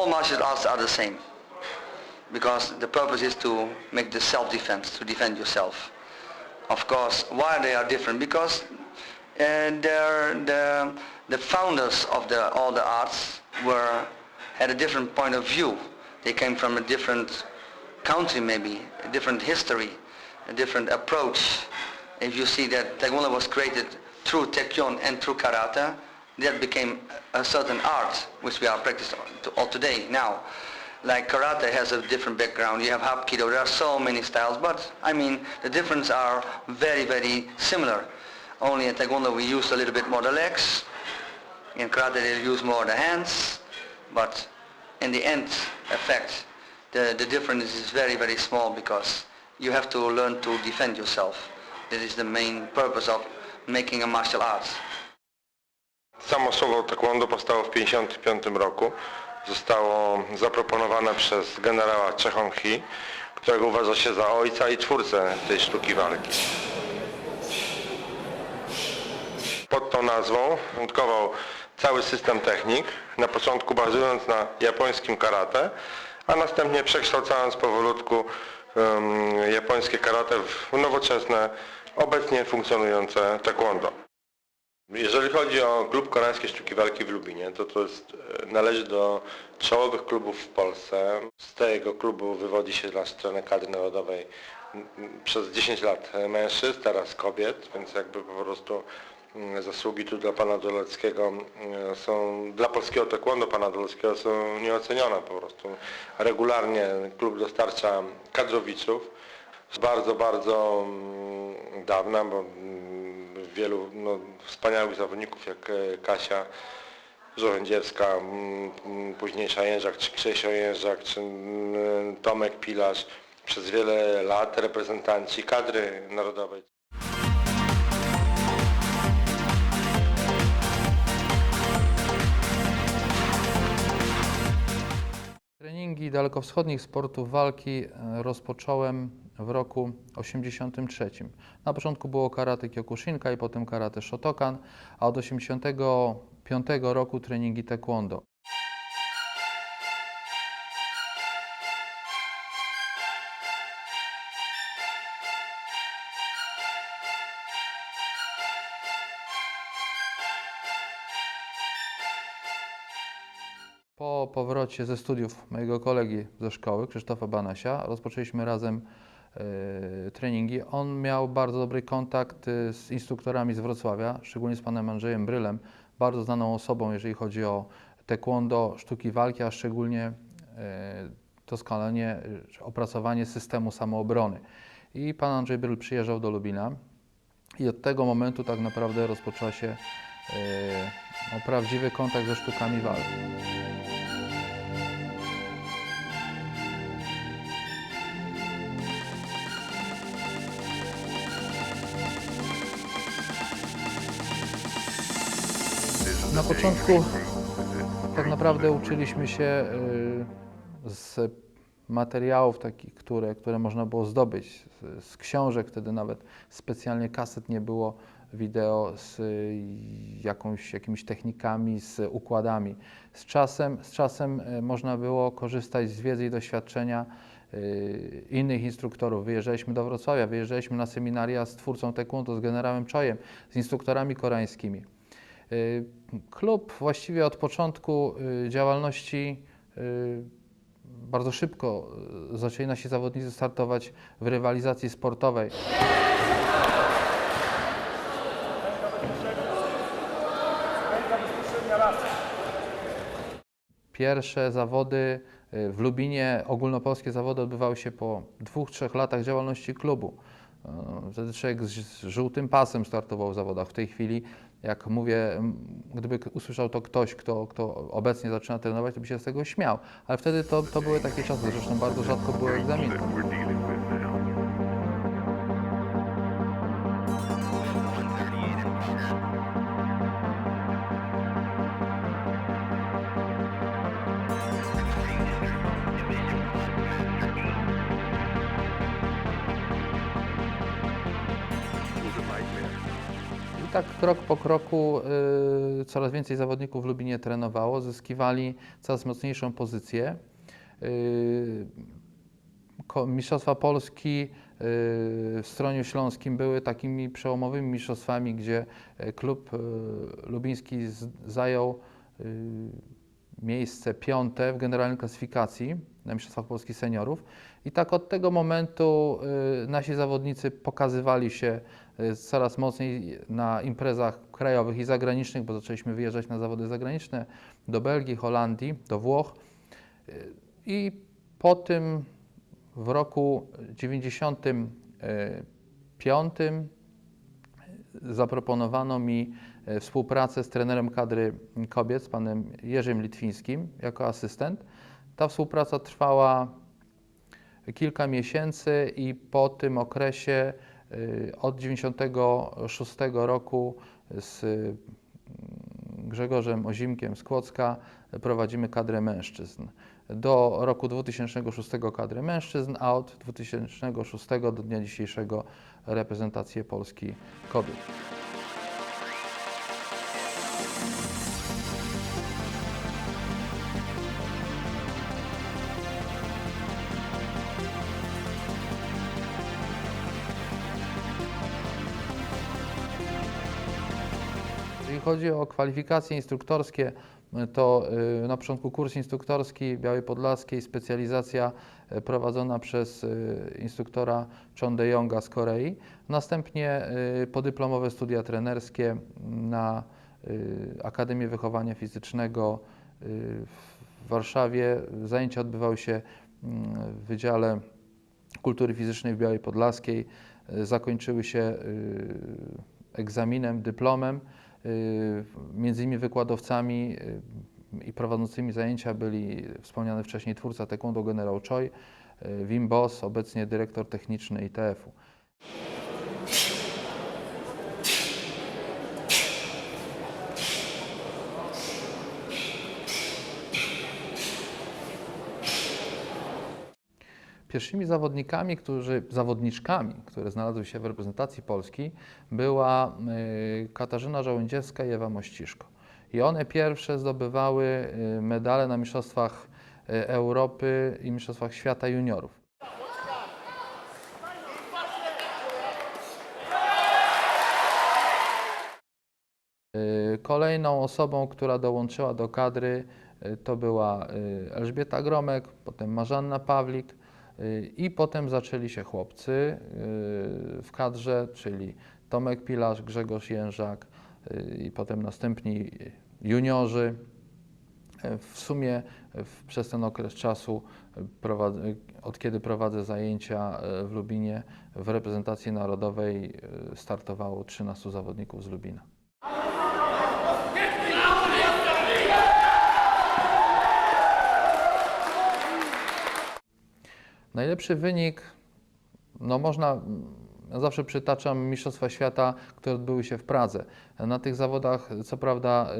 all martial arts are the same because the purpose is to make the self-defense, to defend yourself. Of course, why they are different? Because uh, the, the founders of the, all the arts were had a different point of view. They came from a different country maybe, a different history, a different approach. If you see that Taekwondo was created through Taekyon and through Karate, that became a certain art which we are practicing all today now. Like karate has a different background. You have Hapkido. There are so many styles, but I mean the difference are very very similar. Only in Taekwondo we use a little bit more the legs. In karate they use more the hands, but in the end effect the, the difference is very very small because you have to learn to defend yourself. That is the main purpose of making a martial arts. Samo słowo taekwondo powstało w 1955 roku. Zostało zaproponowane przez generała Che Hong-hee, którego uważa się za ojca i twórcę tej sztuki walki. Pod tą nazwą wątkował cały system technik, na początku bazując na japońskim karate, a następnie przekształcając powolutku em, japońskie karate w nowoczesne, obecnie funkcjonujące taekwondo. Jeżeli chodzi o klub koreańskiej sztuki walki w Lubinie, to to jest, e, należy do czołowych klubów w Polsce. Z tego klubu wywodzi się nasz trener kadry narodowej przez 10 lat mężczyzn, teraz kobiet, więc jakby po prostu zasługi tu dla pana Doleckiego są, dla polskiego taekwondo pana Doleckiego są nieocenione po prostu. Regularnie klub dostarcza kadrowiczów z bardzo, bardzo dawna, bo wielu no, wspaniałych zawodników jak e, Kasia Żołędziewska, późniejsza Jężak, czy Krzesio Jężak, czy Tomek Pilarz, przez wiele lat reprezentanci kadry narodowej. Treningi dalekowschodnich sportów walki e, rozpocząłem w roku 83. Na początku było karate Kyokushinkai, potem karate Shotokan, a od 85 roku treningi taekwondo. Po powrocie ze studiów mojego kolegi ze szkoły, Krzysztofa Banasia, rozpoczęliśmy razem treningi. On miał bardzo dobry kontakt e, z instruktorami z Wrocławia, szczególnie z panem Andrzejem Brylem, bardzo znaną osobą, jeżeli chodzi o taekwondo, sztuki walki, a szczególnie e, doskonalenie, opracowanie systemu samoobrony. I pan Andrzej Bryl przyjeżdżał do Lubina i od tego momentu tak naprawdę rozpoczął się no, prawdziwy kontakt ze sztukami walki. Na początku tak naprawdę uczyliśmy się y, z materiałów takich, które, które można było zdobyć, z, książek, wtedy nawet specjalnie kaset nie było, wideo z y, jakąś, jakimiś technikami, z układami. Z czasem, z czasem y, można było korzystać z wiedzy i doświadczenia innych instruktorów. Wyjeżdżaliśmy do Wrocławia, wyjeżdżaliśmy na seminaria z twórcą taekwondo, z generałem Chojem, z instruktorami koreańskimi. Y, Klub właściwie od początku y, działalności y, bardzo szybko zaczęli nasi zawodnicy startować w rywalizacji sportowej. Pierwsze zawody w Lubinie, ogólnopolskie zawody odbywały się po dwóch, trzech latach działalności klubu. Wtedy człowiek z żółtym pasem startował w zawodach. W tej chwili, jak mówię, gdyby usłyszał to ktoś, kto, kto obecnie zaczyna trenować, to by się z tego śmiał. Ale wtedy to, to były takie czasy, zresztą bardzo rzadko były egzaminy. Tak krok po kroku y, coraz więcej zawodników w Lubinie trenowało, zyskiwali coraz mocniejszą pozycję. Y, Mistrzostwa Polski y, w Stroniu Śląskim były takimi przełomowymi mistrzostwami, gdzie e, klub y, lubiński z, zajął y, miejsce piąte w generalnej klasyfikacji na Mistrzostwach Polski Seniorów. I tak od tego momentu y, nasi zawodnicy pokazywali się y, coraz mocniej na imprezach krajowych i zagranicznych, bo zaczęliśmy wyjeżdżać na zawody zagraniczne do Belgii, Holandii, do Włoch. Y, I po tym w roku 95 zaproponowano mi e, współpracę z trenerem kadry kobiet, z panem Jerzym Litwińskim, jako asystent. Ta współpraca trwała kilka miesięcy i po tym okresie od 96 roku z y, Grzegorzem Ozimkiem z Kłodzka prowadzimy kadrę mężczyzn. Do roku 2006 kadrę mężczyzn, a od 2006 do dnia dzisiejszego reprezentację Polski kobiet. Jeżeli chodzi o kwalifikacje instruktorskie, to y, na początku kurs instruktorski Białej Podlaskiej, specjalizacja y, prowadzona przez y, instruktora Chon De Jonga z Korei. Następnie y, podyplomowe studia trenerskie na Akademię Wychowania Fizycznego w Warszawie. Zajęcia odbywały się mm, w Wydziale Kultury Fizycznej w Białej Podlaskiej. Zakończyły się egzaminem, dyplomem. Y, Między innymi wykładowcami y, i prowadzącymi zajęcia byli wspomniany wcześniej twórca taekwondo generał Choi, y, Wim Boss, obecnie dyrektor techniczny ITF-u. Pierwszymi zawodnikami, którzy, zawodniczkami, które znalazły się w reprezentacji Polski, była y, Katarzyna Żołędziewska i Ewa Mościszko. I one pierwsze zdobywały y, medale na Mistrzostwach y, Europy i Mistrzostwach Świata Juniorów. Kolejną osobą, która dołączyła do kadry, to była Elżbieta Gromek, potem Marzanna Pawlik i potem zaczęli się chłopcy y, w kadrze, czyli Tomek Pilarz, Grzegorz Jężak y, i potem następni juniorzy. W sumie w, przez ten okres czasu, prowad- y, od kiedy prowadzę zajęcia y, w Lubinie, w reprezentacji narodowej startowało 13 zawodników z Lubina. Najlepszy wynik, no można, ja zawsze przytaczam Mistrzostwa Świata, które odbyły się w Pradze. Na tych zawodach, co prawda,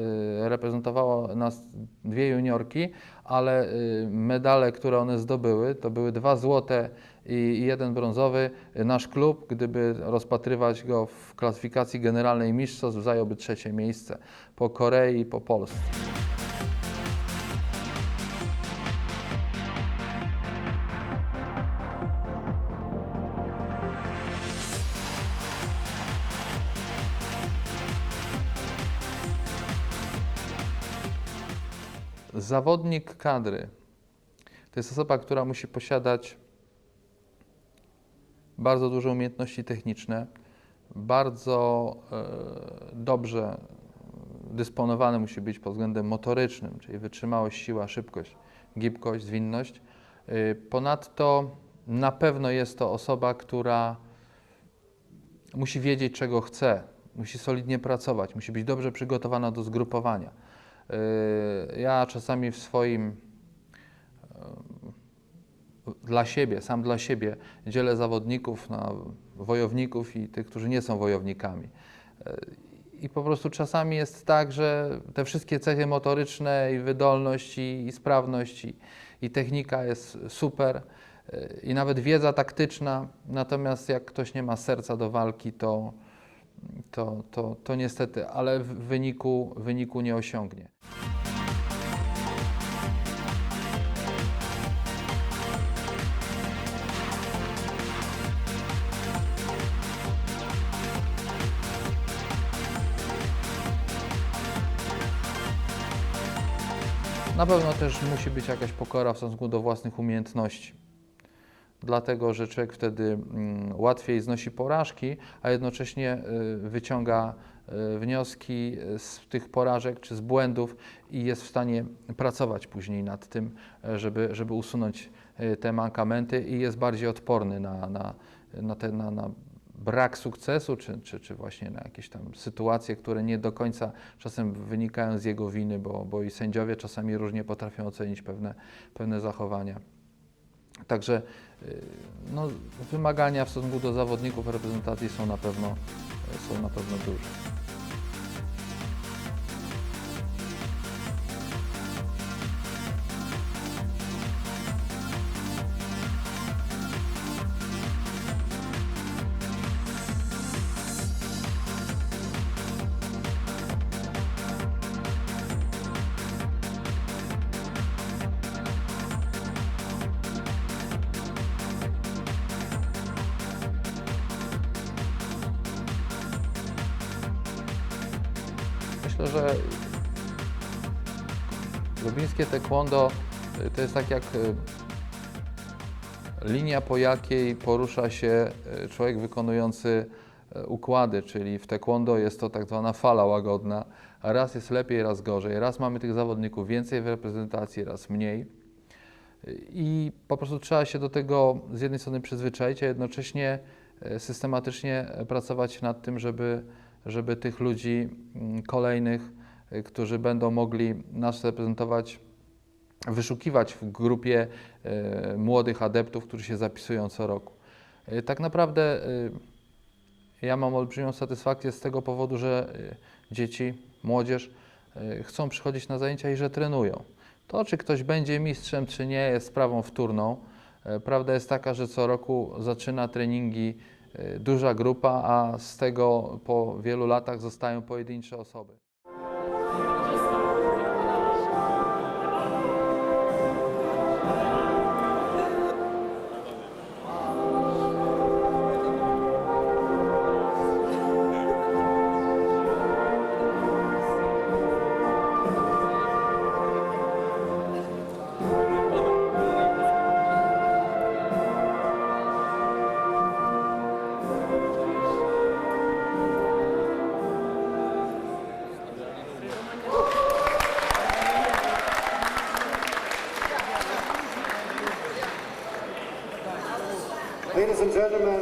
y, reprezentowało nas dwie juniorki, ale y, medale, które one zdobyły, to były dwa złote i i jeden brązowy. Nasz klub, gdyby rozpatrywać go w klasyfikacji generalnej mistrzostw, zająłby trzecie miejsce po Korei i po Polsce. Zawodnik kadry to jest osoba, która musi posiadać bardzo duże umiejętności techniczne, bardzo e, dobrze dysponowany musi być pod względem motorycznym, czyli wytrzymałość, siła, szybkość, gibkość, zwinność. E, Ponadto na pewno jest to osoba, która musi wiedzieć, czego chce, musi solidnie pracować, musi być dobrze przygotowana do zgrupowania. Yy, Ja czasami w swoim yy, dla siebie, sam dla siebie dzielę zawodników na wojowników i tych, którzy nie są wojownikami. Yy, I po prostu czasami jest tak, że te wszystkie cechy motoryczne i wydolność i, i sprawność i, i technika jest super i nawet wiedza taktyczna, natomiast jak ktoś nie ma serca do walki, to, to, to, to niestety, ale w wyniku, wyniku nie osiągnie. Na pewno też musi być jakaś pokora w stosunku do własnych umiejętności. Dlatego, że człowiek wtedy mm, łatwiej znosi porażki, a jednocześnie y, wyciąga y, wnioski z tych porażek czy z błędów i jest w stanie pracować później nad tym, e, żeby, żeby usunąć e, te mankamenty i jest bardziej odporny na, na, na, te, na, na brak sukcesu, czy, czy, czy właśnie na jakieś tam sytuacje, które nie do końca czasem wynikają z jego winy, bo, bo i sędziowie czasami różnie potrafią ocenić pewne, pewne zachowania. Także y, no, wymagania w stosunku do zawodników reprezentacji są na pewno, są na pewno duże. Myślę, że lubińskie taekwondo y, to jest tak jak y, linia, po jakiej porusza się y, człowiek wykonujący układy, czyli w taekwondo jest to tak zwana fala łagodna, raz jest lepiej, raz gorzej. Raz mamy tych zawodników więcej w reprezentacji, raz mniej. I po prostu trzeba się do tego z jednej strony przyzwyczaić, a jednocześnie systematycznie pracować nad tym, żeby, żeby tych ludzi mm, kolejnych, e, którzy będą mogli nas reprezentować, wyszukiwać w grupie e, młodych adeptów, którzy się zapisują co roku. E, Tak naprawdę ja mam olbrzymią satysfakcję z tego powodu, że dzieci, młodzież chcą przychodzić na zajęcia i że trenują. To, czy ktoś będzie mistrzem, czy nie, jest sprawą wtórną. Prawda jest taka, że co roku zaczyna treningi duża grupa, a z tego po wielu latach zostają pojedyncze osoby. Furthermore,